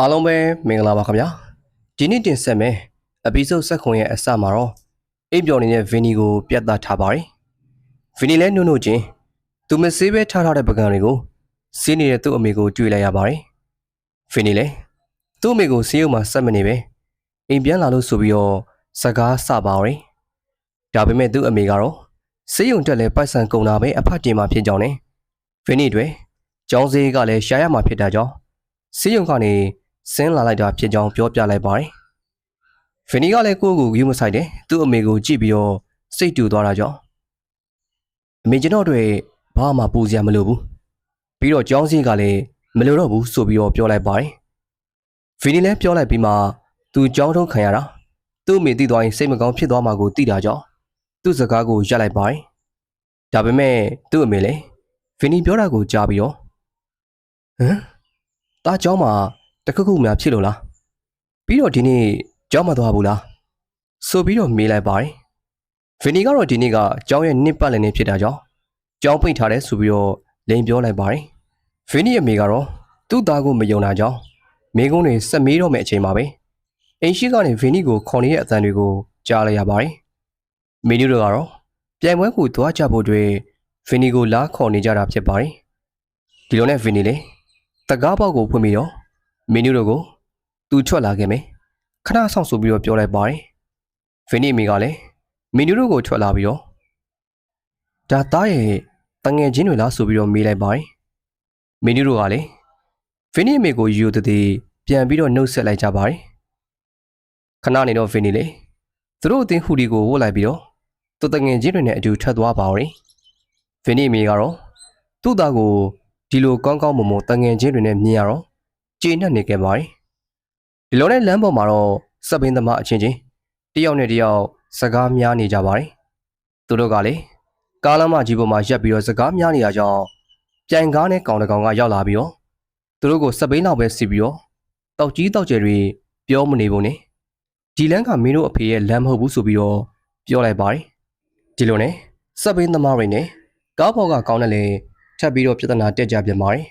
အားလုံးပဲမင်္ဂလာပါခင်ဗျာဒီနေ့တင်ဆက်မယ်အပီဆိုဆက်ခွန်ရဲ့အစမှာတော့အိပ်ပျော်နေတဲ့ဗင်နီကို ပြတ်သားထားပါတယ်ဗင်နီလည်းနုံနုံချင်းသူမဆေးပဲထားထားတဲ့ပကံတွေကိုစီးနေတဲ့သူ့အမေကိုတွေ့လိုက်ရပါတယ်ဗင်နီလည်းသူ့အမေကိုဆေးရုံမှာဆက်မနေပဲအိမ်ပြန်လာလို့ဆိုပြီးတော့စကားဆပါရယ်ဒါပေမဲ့သူ့အမေကတော့ဆေးရုံတက်လဲပိုက်ဆံကုန်တာပဲအဖတ်တင်မှာဖြစ်ကြောင်းနဲ့ဗင်နီတွေကျောင်းစည်းကလည်းရှားရမှာဖြစ်တာကြောင့်ဆေးရုံကနေ ဆင်းလာလိုက်တာဖြစ်ကြောင်းပြောပြလိုက်ပါတယ်။ဗင်နီကလည်းကိုယ့်ကိုယူမဆိုင်တယ်သူ့အမေကိုကြည့်ပြီးတော့စိတ်တူသွားတာကြောင့်အမေကျွန်တော်တွေဘာမှပူစရာမလိုဘူး။ပြီးတော့ကျောင်းစည်းကလည်းမလိုတော့ဘူးဆိုပြီးတော့ပြောလိုက်ပါတယ်။ဗင်နီလည်းပြောလိုက်ပြီးမှသူကျောင်းထုံးခံရတာသူ့အမေသိသွားရင်စိတ်မကောင်းဖြစ်သွားမှာကိုသိတာကြောင့်သူ့စကားကိုရပ်လိုက်ပါတယ်။ဒါပေမဲ့သူ့အမေလည်းဗင်နီပြောတာကိုကြားပြီးတော့ဟမ်တားเจ้าမှာ တခုခုများဖြစ်လို့လားပြီးတော့ဒီနေ့ကြောက်မသွားဘူးလားဆိုပြီးတော့မေးလိုက်ပါတယ်ဗီနီကတော့ဒီနေ့ကကျောင်းရဲ့နှစ်ပတ်လည်နေ့ဖြစ်တာကြောင့်ကျောင်းပိတ်ထားတယ်ဆိုပြီးတော့လိန်ပြောလိုက်ပါတယ်ဗီနီရဲ့မိကတော့သူ့သားကိုမယုံတာကြောင့်မိကုန်းတွေစက်မေးတော့မယ့်အချိန်ပါပဲအင်ရှိကနေဗီနီကိုခေါ်နေတဲ့အသံတွေကိုကြားလိုက်ရပါတယ်မီနူတို့ကတော့ပြိုင်ပွဲကိုသွားကြဖို့အတွက်ဗီနီကိုလာခေါ်နေကြတာဖြစ်ပါတယ်ဒီလိုနဲ့ဗီနီလေတကားပေါက်ကိုဖွင့်ပြီးတော့ မင်းတို့ကိုသူထွက်လာခဲ့မယ်ခဏဆောင်ဆိုပြီးတော့ပြောလိုက်ပါတယ်ဗင်နီမီကလည်းမင်းတို့ကိုထွက်လာပြီးတော့ဒါသားရဲ့တငယ်ချင်းတွေလားဆိုပြီးတော့မေးလိုက်ပါတယ်မင်းတို့ကလည်းဗင်နီမေကိုယူတည်ပြန်ပြီးတော့နှုတ်ဆက်လိုက်ကြပါတယ်ခဏနေတော့ဗင်နီလေသူတို့အသင်းဟူဒီကိုဝတ်လိုက်ပြီးတော့သူတငယ်ချင်းတွေနဲ့အတူထွက်သွားပါဦးဗင်နီမီကတော့သူ့သားကိုဒီလိုကောင်းကောင်းမွန်မွန်တငယ်ချင်းတွေနဲ့မြင်ရတော့ ကျေနပ်နေခဲ့ပါတယ်ဒီလိုနဲ့လမ်းပေါ်မှာတော့စက်ပင်းသမားအချင်းချင်းတယောက်နဲ့တယောက်စကားများနေကြပါတယ်သူတို့ကလေကားလမ်းမကြီးပေါ်မှာရက်ပြီးတော့စကားများနေရကြောင်းပြိုင်ကားနဲ့ကောင်တကောင်ကရောက်လာပြီးတော့သူတို့ကိုစက်ပင်းနောက်ပဲစီပြီးတော့တောက်ကြီးတောက်ကျယ်တွေပြောမနေဘူးနဲ့ဒီလမ်းကမင်းတို့အဖေရဲ့လမ်းမဟုတ်ဘူးဆိုပြီးတော့ပြောလိုက်ပါတယ်ဒီလိုနဲ့စက်ပင်းသမားတွေနဲ့ကားပေါ်ကကောင်းတဲ့လေထပ်ပြီးတော့ပြဿနာတက်ကြပြန်ပါတယ်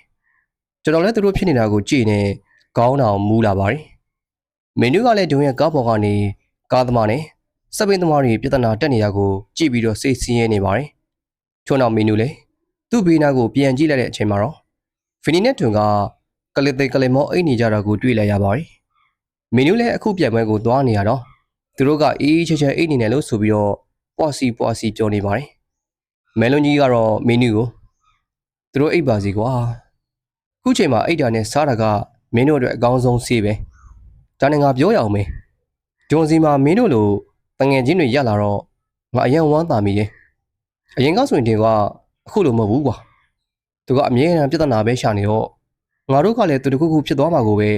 ကျွန်တော်လည်းသူတို့ဖြစ်နေတာကိုကြည့်နေခေါင်းတောင်မူးလာပါတယ်မင်းတို့ကလည်းဒုံရဲ့ကားပေါ်ကနေကားသမားနဲ့စက်ပင်းသမားတွေပြဿနာတက်နေတာကိုကြည့်ပြီးတော့စိတ်ဆင်းရဲနေပါတယ်ထို့နောက်မင်းတို့လည်းသူ့ဘေးနားကိုပြန်ကြည့်လိုက်တဲ့အချိန်မှာတော့ဖီနီနဲ့တွန်ကကလစ်သိကလစ်မောအိတ်နေကြတာကိုတွေ့လိုက်ရပါတယ်မင်းတို့လည်းအခုပြန်ပွဲကိုသွားနေရတော့သူတို့ကအေးအေးချမ်းချမ်းအိတ်နေတယ်လို့ဆိုပြီးတော့ပွားစီပွားစီပြောနေပါတယ်မဲလွန်ကြီးကတော့မင်းတို့ကိုသူတို့အိတ်ပါစီကွာ ခုချိန်မှာအိတ်တာနဲ့စားတာကမင်းတို့အတွက်အကောင်းဆုံးဆေးပဲဒါနဲ့ငါပြောရအောင်မေဂျွန်စီမှာမင်းတို့လိုတငယ်ချင်းတွေရက်လာတော့ငါအရင်ဝမ်းသာမိတယ်အရင်ကဆိုရင်တင်ကအခုလိုမဟုတ်ဘူးကွာသူကအမြဲတမ်းပြဿနာပဲရှာနေတော့ငါတို့ကလည်းသူတခုခုဖြစ်သွားမှာကိုပဲ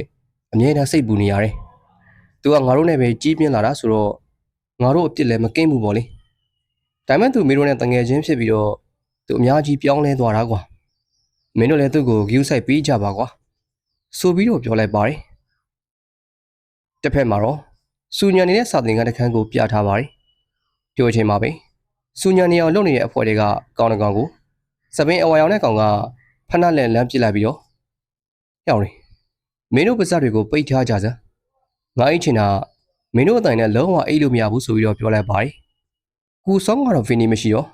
အမြဲတမ်းစိတ်ပူနေရတယ်သူကငါတို့နဲ့ပဲကြီးပြင်းလာတာဆိုတော့ငါတို့အပြစ်လည်းမကင်းဘူးပေါ့လေဒါမှမဟုတ်သူမင်းတို့နဲ့တငယ်ချင်းဖြစ်ပြီးတော့သူအများကြီးပြောင်းလဲသွားတာကွာ မင်းတို့လည်းသူ့ကိုဂယူးဆိုင်ပေးကြပါကွာဆိုပြီးတော့ပြောလိုက်ပါတယ်တစ်ဖက်မှာတော့စူညာနေတဲ့စာသင်ခန်းတစ်ခန်းကိုပြထားပါတယ်ပြောအချိန်မှာပဲစူညာနေအောင်လုပ်နေတဲ့အဖွဲတွေကကောင်းတကောင်ကိုစပင်းအဝါရောင်တဲ့ကောင်ကဖဏလက်လမ်းပစ်လိုက်ပြီးတော့ရောက်နေမင်းတို့ပါဇက်တွေကိုပိတ်ထားကြစမ်းငါအိတ်ချင်တာမင်းတို့အတိုင်းနဲ့လုံးဝအိတ်လို့မရဘူးဆိုပြီးတော့ပြောလိုက်ပါတယ်ကူဆောင်းကတော့ဖီနီမရှိတော့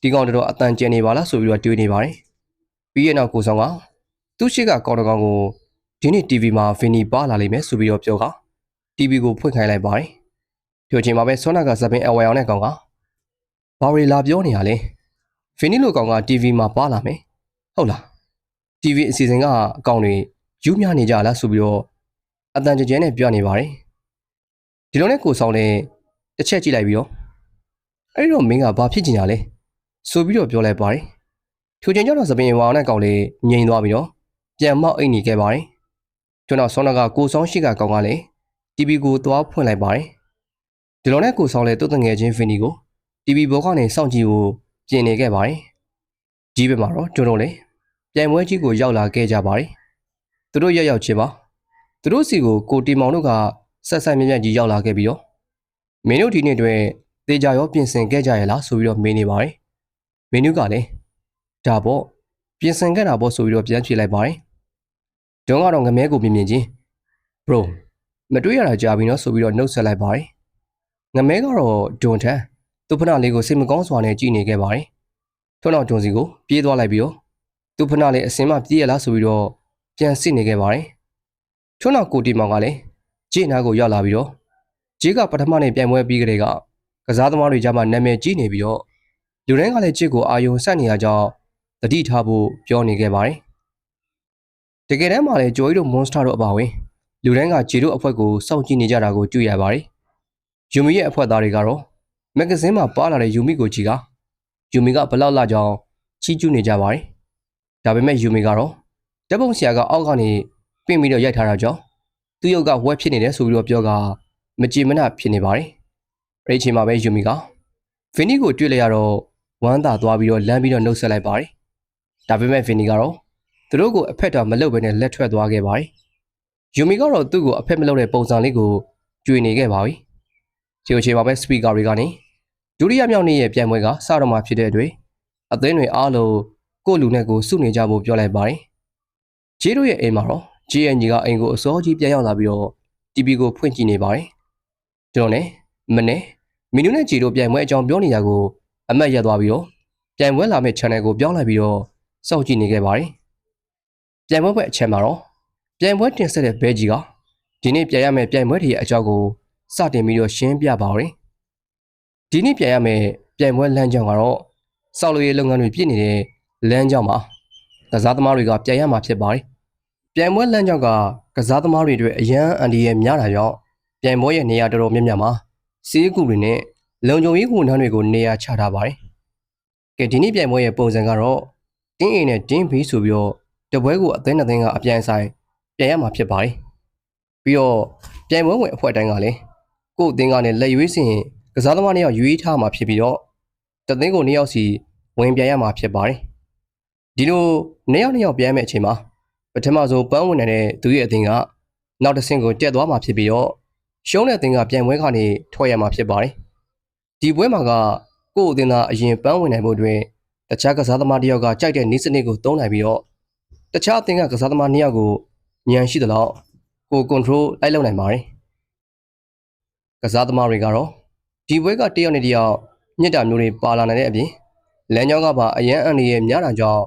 ဒီကောင်တော်အတန်ကျန်နေပါလားဆိုပြီးတော့တွေးနေပါတယ် ပြီးရနောက်ကိုဆောင်ကသူ့ရှိကကောင်းတကောင်ကိုဒီနေ့ TV မှာဖင်နီပါလာလိမ့်မယ်ဆိုပြီးတော့ပြောက TV ကိုဖွင့်ခိုင်းလိုက်ပါတယ်ပြောချင်မှာပဲဆွမ်းနာကဇပင်အဝါရောင်တဲ့ကောင်ကဘာရီလာပြောနေရလဲဖင်နီလိုကောင်က TV မှာပါလာမယ်ဟုတ်လား TV အစီအစဉ်ကအကောင်တွေယူးမြနေကြလားဆိုပြီးတော့အတန်ကြဲကြဲနဲ့ပြောနေပါတယ်ဒီလိုနဲ့ကိုဆောင်တဲ့တစ်ချက်ကြည့်လိုက်ပြီးတော့အဲ့ဒီတော့မင်းကဘာဖြစ်ချင်ကြလဲဆိုပြီးတော့ပြောလိုက်ပါတယ် ထိုချိန်ကျတော့သပင်ဝါနဲ့ကောင်လေးငြိမ်သွားပြီးတော့ပြန်မောက်အိတ်နေခဲ့ပါတယ်ကျွန်တော်ဆောင်းနာကကိုဆောင်ရှိကကောင်ကလည်း TV ကိုသွားဖွင့်လိုက်ပါတယ်ဒီလိုနဲ့ကိုဆောင်လည်းတုတ်တငယ်ချင်းဖင်နီကို TV ဘောကနေစောင့်ကြည့်ဖို့ပြင်နေခဲ့ပါတယ်ကြီးပဲမှာတော့ကျွန်တော်လည်းပြိုင်ပွဲကြီးကိုရောက်လာခဲ့ကြပါတယ်သူတို့ရောက်ရောက်ချင်းပါသူတို့စီကိုကိုတီမောင်တို့ကဆက်ဆက်မြက်မြက်ကြီးရောက်လာခဲ့ပြီးတော့မင်းတို့ဒီနေ့အတွက်တေချာရောပြင်ဆင်ခဲ့ကြရလားဆိုပြီးတော့မေးနေပါတယ်မင်းတို့ကလည်း ဒါပေါ့ပြင်ဆင်ခဲ့တာပေါ့ဆိုပြီးတော့ပြန်ဖြေလိုက်ပါတယ်ဒုံကတော့ငမဲကိုမြင်မြင်ချင်း bro မတွေ့ရတာကြာပြီနော်ဆိုပြီးတော့နှုတ်ဆက်လိုက်ပါတယ်ငမဲကတော့ဒွန်ထန်သူ့ဖနာလေးကိုစိတ်မကောင်းစွာနဲ့ကြည့်နေခဲ့ပါတယ်ထွန်းတော်ဂျွန်စီကိုပြေးသွားလိုက်ပြီးတော့သူ့ဖနာလေးအစင်မပြေးရလားဆိုပြီးတော့ပြန်စစ်နေခဲ့ပါတယ်ထွန်းတော်ကိုတီမောင်ကလည်းဂျေနာကိုရောက်လာပြီးတော့ဂျေကပထမနေ့ပြန်ပွဲပြီးကလေးကကစားသမားတွေကြားမှာနာမည်ကြီးနေပြီးတော့လူတိုင်းကလည်းဂျစ်ကိုအာယုံဆက်နေရကြောင်း တတိထားဖို့ပြောနေခဲ့ပါတယ်တကယ်တမ်းမှာလည်းဂျိုကြီးတို့မွန်စတာတို့အပါအဝင်လူတိုင်းကဂျီတို့အဖွဲ့ကိုစောင့်ကြည့်နေကြတာကိုတွေ့ရပါတယ်။ယူမီရဲ့အဖွဲ့သားတွေကတော့မဂ္ဂဇင်းမှာပါလာတဲ့ယူမီကိုကြည့်ကယူမီကဘလောက်လာကြောင်းချီးကျူးနေကြပါတယ်။ဒါပေမဲ့ယူမီကတော့ဓာတ်ပုံဆရာကအောက်ကနေပြင်ပြီးတော့ရိုက်ထားတာကြောင့်သူ့ရုပ်ကဝက်ဖြစ်နေတယ်ဆိုပြီးတော့ပြောကမကြည်မနှဖြစ်နေပါတယ်။အဲဒီအချိန်မှာပဲယူမီကဗင်နီကိုတွေ့လိုက်ရတော့ဝမ်းသာသွားပြီးတော့လမ်းပြီးတော့နှုတ်ဆက်လိုက်ပါတယ်။ ဒါပေမဲ့ဗင်နီကတော့သူတို့ကိုအဖက်တော်မလုပ်ဘဲနဲ့လက်ထွက်သွားခဲ့ပါတယ်။ယူမီကတော့သူ့ကိုအဖက်မလုပ်တဲ့ပုံစံလေးကိုကြွေနေခဲ့ပါပြီ။ချီယိုချေမှာပဲစပီကာတွေကနေဒုတိယမြောက်နေ့ရဲ့ပြိုင်ပွဲကစတော့မှဖြစ်တဲ့အတွက်အသင်းတွေအားလုံးကိုယ့်လူနဲ့ကိုယ်စုနေကြဖို့ပြောလိုက်ပါတယ်။ဂျေတို့ရဲ့အိမ်မှာတော့ဂျေရဲ့ညီကအိမ်ကိုအစောကြီးပြန်ရောက်လာပြီးတော့ TV ကိုဖွင့်ကြည့်နေပါတယ်။ကျွန်တော်နဲ့မနေ့မီနူနဲ့ဂျေတို့ပြိုင်ပွဲအကြောင်းပြောနေတာကိုအမတ်ရက်သွားပြီးတော့ပြိုင်ပွဲလာမယ့် channel ကိုပြောင်းလိုက်ပြီးတော့ စောင့်ကြည့်နေခဲ့ပါတယ်။ပြိုင်ပွဲပွဲအချက်မှာတော့ပြိုင်ပွဲတင်ဆက်တဲ့ဘဲကြီးကဒီနေ့ပြန်ရမယ့်ပြိုင်ပွဲတွေရဲ့အကြောင်းကိုစတင်ပြီးတော့ရှင်းပြပါရယ်ဒီနေ့ပြန်ရမယ့်ပြိုင်ပွဲလမ်းကြောင်းကတော့စောက်လို့ရေးလုပ်ငန်းတွေပြည့်နေတဲ့လမ်းကြောင်းမှာကစားသမားတွေကပြန်ရမှာဖြစ်ပါတယ်ပြိုင်ပွဲလမ်းကြောင်းကကစားသမားတွေအတွက်အရန်အန်ဒီရဲ့များတာကြောင့်ပြိုင်ပွဲရဲ့နေရာတော်တော်များများမှာစီးကူတွေနဲ့လုံခြုံရေးဝန်ထမ်းတွေကိုနေရာချထားပါတယ်ကဲဒီနေ့ပြိုင်ပွဲရဲ့ပုံစံကတော့ တင်း A နဲ့တင်း B ဆိုပြီးတော့တပွဲကိုအသင်းအသင်းကအပြိုင်ဆိုင်ပြန်ရမှာဖြစ်ပါတယ်။ပြီးတော့ပြိုင်ပွဲဝင်အဖွဲ့တိုင်းကလည်းကိုယ့်အသင်းကနေလက်ရွေးစင်ကစားသမားနှစ်ယောက်ရွေးထားမှာဖြစ်ပြီးတော့တသင်းကိုနှစ်ယောက်စီဝင်ပြန်ရမှာဖြစ်ပါတယ်။ဒီလိုနှစ်ယောက်နှစ်ယောက်ပြန်မဲ့အချိန်မှာပထမဆုံးပန်းဝင်နေတဲ့သူရဲ့အသင်းကနောက်တစ်ဆင့်ကိုတက်သွားမှာဖြစ်ပြီးတော့ရှုံးတဲ့အသင်းကပြိုင်ပွဲကနေထွက်ရမှာဖြစ်ပါတယ်။ဒီပွဲမှာကကိုယ့်အသင်းသားအရင်ပန်းဝင်နိုင်ဖို့အတွက် တခြားကစားသမားတစ်ယောက်ကကြိုက်တဲ့နီးစနစ်ကိုသုံးနိုင်ပြီးတော့တခြားအသင်းကကစားသမားနှစ်ယောက်ကိုဉာဏ်ရှိသလောက်ကို control လိုက်လုပ်နိုင်ပါတယ်။ကစားသမားတွေကတော့ဒီဘွဲကတယောက်နဲ့တယောက်ညစ်တာမျိုးတွေပါလာနိုင်တဲ့အပြင်လမ်းကြောင်းကပါအရန်အန်ရဲ့များတာကြောင့်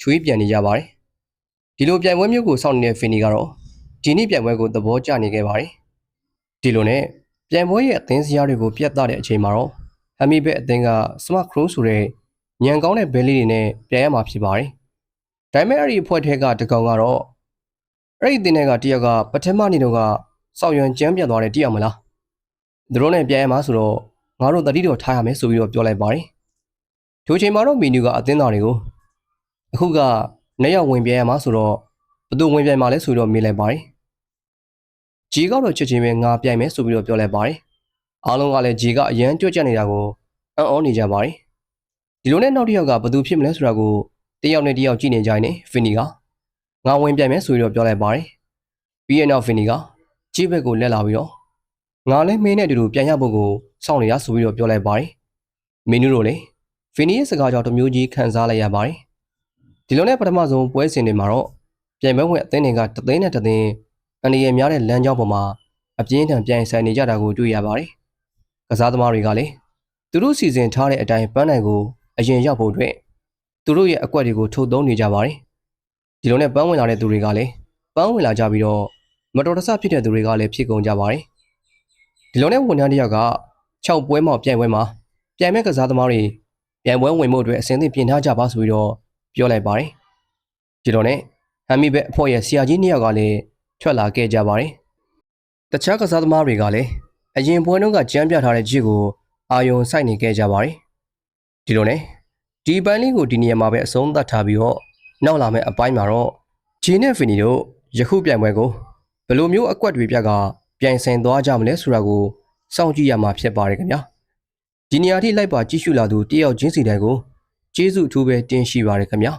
ချွေးပြန်နေကြပါတယ်။ဒီလိုပြိုင်ပွဲမျိုးကိုစောင့်နေတဲ့ဖီနီကတော့ဒီနေ့ပြိုင်ပွဲကိုသဘောကျနေခဲ့ပါတယ်။ဒီလိုနဲ့ပြိုင်ပွဲရဲ့အသင်းစရာတွေကိုပြတ်သားတဲ့အချိန်မှာတော့ဟမ်မီဘက်အသင်းက Smart Crow ဆိုတဲ့ ညံကောင်းတဲ့ဘဲလေးတွေနဲ့ပြိုင်ရမှာဖြစ်ပါတယ်။ဒါပေမဲ့အဲ့ဒီအဖွဲ့ထဲကတကောင်ကတော့အဲ့ဒီတင်တဲ့ကတယောက်ကပထမနေ့တော့ကစောက်ရွံကျမ်းပြတ်သွားတယ်တယောက်မလားသူတို့နဲ့ပြန်ရမှာဆိုတော့ငါတို့တတိတော်ထားရမယ်ဆိုပြီးတော့ပြောလိုက်ပါတယ်ထိုချိန်မှာတော့မီနူကအသင်းသားတွေကိုအခုကနှစ်ယောက်ဝင်ပြန်ရမှာဆိုတော့ဘယ်သူဝင်ပြန်မှာလဲဆိုပြီးတော့မေးလိုက်ပါတယ်ဂျီကတော့ချက်ချင်းပဲငါပြိုင်မယ်ဆိုပြီးတော့ပြောလိုက်ပါတယ်အားလုံးကလည်းဂျီကအရန်ကြွကြက်နေတာကိုအံ့ဩနေကြပါတယ် ဒီလိုနဲ့နောက်တစ်ယောက်ကဘယ်သူဖြစ်မလဲဆိုတာကိုတယောက်နဲ့တယောက်ကြည့်နေကြနေဖင်နီကငါဝင်ပြိုင်မယ်ဆိုပြီးတော့ပြောလိုက်ပါတယ်။ပြီးရင်တော့ဖင်နီကကြီးဘက်ကိုလက်လာပြီးတော့ငါလည်းမင်းနဲ့အတူတူပြန်ရဖို့ကိုစောင့်နေရဆိုပြီးတော့ပြောလိုက်ပါတယ်။မင်းတို့လည်းဖင်နီရဲ့စကားကြောင့်တမျိုးကြီးခံစားလိုက်ရပါတယ်။ဒီလိုနဲ့ပထမဆုံးပွဲစဉ်တွေမှာတော့ပြိုင်ပွဲဝင်အသင်းတွေကတသိန်းနဲ့တသိန်းအန်ဒီရများတဲ့လမ်းကြောင်းပေါ်မှာအပြင်းထန်ပြိုင်ဆိုင်နေကြတာကိုတွေ့ရပါတယ်။ကစားသမားတွေကလည်းသူတို့စီစဉ်ထားတဲ့အတိုင်းပန်းနိုင်ကို အရင်ရောက်ဖို့အတွက်သူတို့ရဲ့အကွက်တွေကိုထုတ်သုံးနေကြပါတယ်။ဒီလိုနဲ့ပန်းဝင်လာတဲ့သူတွေကလည်းပန်းဝင်လာကြပြီးတော့မတော်တဆဖြစ်တဲ့သူတွေကလည်းဖြစ်ကုန်ကြပါတယ်ဒီလိုနဲ့ဝန်ထမ်းတစ်ယောက်က6ပွဲမှပြိုင်ပွဲမှာပြိုင်မဲ့ကစားသမားတွေပြိုင်ပွဲဝင်မှုအတွက်အစင်းသင့်ပြင်ထားကြပါဆိုပြီးတော့ပြောလိုက်ပါတယ်ဒီလိုနဲ့ဟမ်မီဘက်အဖွဲ့ရဲ့ဆရာကြီးနှစ်ယောက်ကလည်းထွက်လာခဲ့ကြပါတယ်တခြားကစားသမားတွေကလည်းအရင်ပွဲတုန်းကကြမ်းပြထားတဲ့ဂျစ်ကိုအာယုံစိုက်နေခဲ့ကြပါတယ် ဒီလိုနဲ့ဒီပန်းလေးကိုဒီနေရာမှာပဲအဆုံးသတ်ထားပြီးတော့နောက်လာမယ့်အပိုင်းမှာတော့ဂျီနဲ့ဖီနီတို့ယခုပြိုင်ပွဲကိုဘယ်လိုမျိုးအကွက်တွေပြကပြိုင်ဆိုင်သွားကြမလဲဆိုတာကိုစောင့်ကြည့်ရမှာဖြစ်ပါတယ်ခင်ဗျာဒီနေရာထိလိုက်ပါကြည့်ရှုလာသူတယောက်ချင်းစီတိုင်းကိုကျေးဇူးအထူးပဲတင်ရှိပါရခင်ဗျာ